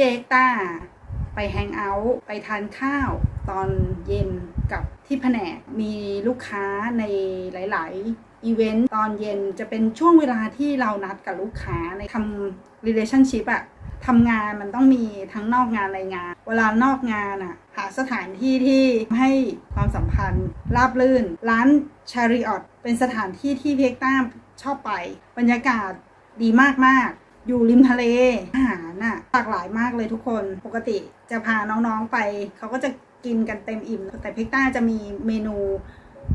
พี่เอ็กต้าไปแฮงเอาท์ไปทานข้าวตอนเย็นกับที่แผนกมีลูกค้าในหลาย ๆ อีเวนต์ตอนเย็นจะเป็นช่วงเวลาที่เรานัดกับลูกค้าในทำ relationship อะทำงานมันต้องมีทั้งนอกงานในงาน เวลานอกงานอะหาสถานที่ที่ให้ความสัมพันธ์ราบรื่น ร้านชาริออตเป็นสถานที่ที่เพียกต้าชอบไป บรรยากาศดีมาก ๆ อยู่ริมทะเลาหารน่ะหลากหลายมากเลยทุกคนปกติจะพาน้องๆไปเขาก็จะกินกันเต็มอิ่ม แต่พิกต้าจะมีเมนู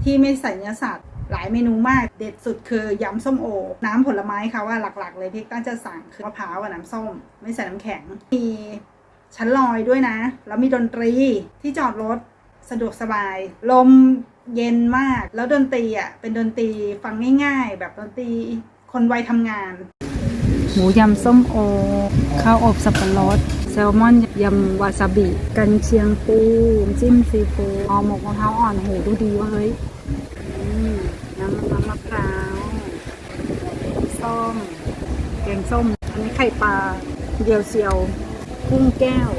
ที่ไม่ใส่เนื้อสัตว์หลายเมนูมากเด็ดสุดคือยำส้มโอ น้ำผลไม้ค่ะว่าหลักๆ เลยพิกต้าจะสั่งคือมะพร้าวกับน้ำส้ม ไม่ใส่น้ำแข็ง มีชั้นลอยด้วยนะ แล้วมีดนตรีที่จอดรถสะดวกสบาย ลมเย็นมาก แล้วดนตรีอะเป็นดนตรีฟังง่าย ๆ แบบดนตรีคนวัยทำงาน หมูยำส้มโอ ข้าวอบสับปะรด แซลมอนยำวาซาบิ กันเชียงปูจิ้มซีฟูดห่อหมกมะพร้าวอ่อนโหดูดีว่าเฮ้ยน้ำน้ำมะพร้าว ส้ม แกงส้ม อันนี้ไข่ปลา เดียวเซียว กุ้งแก้ว